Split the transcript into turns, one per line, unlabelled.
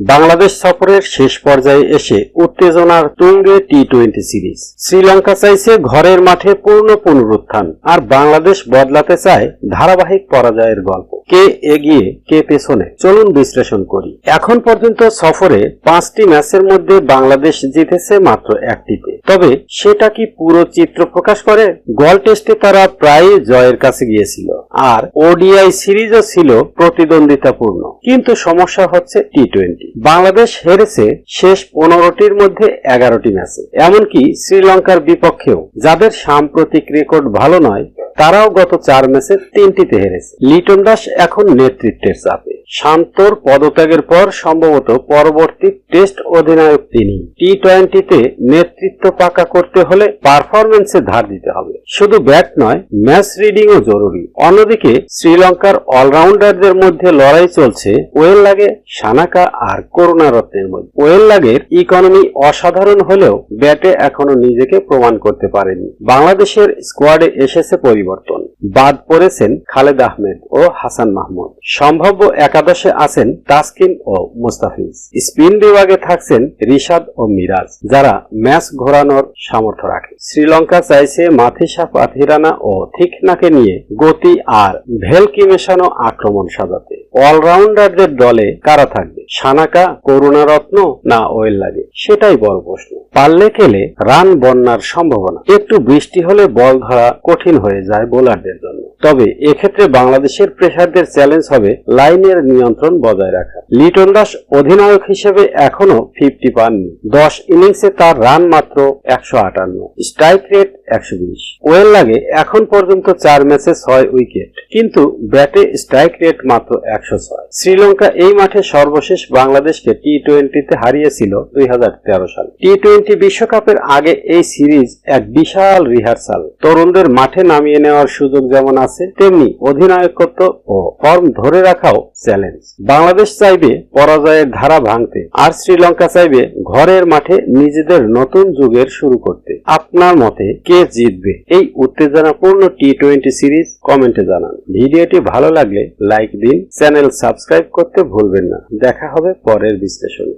বাংলাদেশ সফরের শেষ পর্যায়ে এসে উত্তেজনার তুঙ্গে টি টোয়েন্টি সিরিজ। শ্রীলঙ্কা চাইছে ঘরের মাঠে পূর্ণ পুনরুত্থান, আর বাংলাদেশ বদলাতে চায় ধারাবাহিক পরাজয়ের গল্প। কে এগিয়ে, কে পেছনে? চলুন বিশ্লেষণ করি। এখন পর্যন্ত সফরে পাঁচটি ম্যাচের মধ্যে বাংলাদেশ জিতেছে মাত্র একটিতে। তবে সেটা কি পুরো চিত্র প্রকাশ করে? গল টেস্টে তারা প্রায় জয়ের কাছে গিয়েছিল। আর ওডিআই সিরিজও ছিল প্রতিদ্বন্দ্বিতাপূর্ণ। কিন্তু সমস্যা হচ্ছে টি টোয়েন্টি বাংলাদেশ হেরেছে শেষ পনেরোটির মধ্যে এগারোটি ম্যাচে। এমনকি শ্রীলঙ্কার বিপক্ষেও, যাদের সাম্প্রতিক রেকর্ড ভালো নয় তারাও গত চার ম্যাচে তিনটিতে হেরেছে। লিটন দাস এখন নেতৃত্বের চাপে। শান্তর পদত্যাগের পর সম্ভবত পরবর্তী টেস্ট অধিনায়ক তিনি। টি টোয়েন্টিতে নেতৃত্ব পাকা করতে হলে পারফরমেন্সে ধার দিতে হবে। শুধু ব্যাট নয়, ম্যাচ রিডিংও জরুরি। অন্যদিকে শ্রীলঙ্কার অলরাউন্ডারদের মধ্যে লড়াই চলছে ওয়েল লাগে সানাকা আর করুণারত্নের মধ্যে। ওয়েল লাগের ইকোনমি অসাধারণ হলেও ব্যাটে এখনও নিজেকে প্রমাণ করতে পারেনি বাংলাদেশের স্কোয়াডে এসেছে পরিবর্তন। বাদ পড়েছেন খালেদ আহমেদ ও হাসান মাহমুদ। সম্ভাব্য একাদশে আছেন তাসকিন ও মুস্তাফিজ। স্পিন বিভাগে থাকছেন রিশাদ ও মিরাজ, যারা ম্যাচ ঘোরানোর সামর্থ্য রাখে। শ্রীলঙ্কা চাইছে মাথিসা পাথিরানা ও থিকনাকে নিয়ে গতি আর ভেলকি মেশানো আক্রমণ সাজাতে। অলরাউন্ডারদের দলে কারা থাকবে? সানাকা, করুণারত্ন না ওয়েল লাগে? সেটাই বড় প্রশ্ন। পারলে খেলে রান বন্যার সম্ভাবনা। একটু বৃষ্টি হলে বল ধরা কঠিন হয়ে যায় বোলারদের জন্য। তবে এক্ষেত্রে বাংলাদেশের প্রেসারদের চ্যালেঞ্জ হবে লাইনের নিয়ন্ত্রণ বজায় রাখা লিটন দাস অধিনায়ক হিসেবে এখনও ফিফটি পাননি। দশ ইনিংসে তার রান মাত্র একশো আটান্ন। স্ট্রাইক রেট একশো বিশ। ওয়েল লাগে এখন পর্যন্ত চার ম্যাচে ছয় উইকেট, কিন্তু ব্যাটে স্ট্রাইক রেট মাত্র একশো ছয়। শ্রীলঙ্কা এই মাঠে সর্বশেষ বাংলাদেশকে টি টোয়েন্টিতে হারিয়েছিল দুই সালে। টি টোয়েন্টি বিশ্বকাপের আগে এই সিরিজ এক বিশাল রিহার্সাল। তরুণদের মাঠে নামিয়ে নেওয়ার সুযোগ যেমন আছে, তেমনি অধিনায়কত্ব ও ফর্ম ধরে রাখাও চ্যালেঞ্জ। বাংলাদেশ চাইবে পরাজয়ের ধারা ভাঙতে, আর শ্রীলঙ্কা চাইবে ঘরের মাঠে নিজেদের নতুন যুগের শুরু করতে। আপনার মতে জিতবে? এই উত্তেজনাপূর্ণ টি টোয়েন্টি সিরিজ কমেন্টে জানান। ভিডিওটি ভালো লাগলে লাইক দিন, চ্যানেল সাবস্ক্রাইব করতে ভুলবেন না। দেখা হবে পরের বিশ্লেষণে।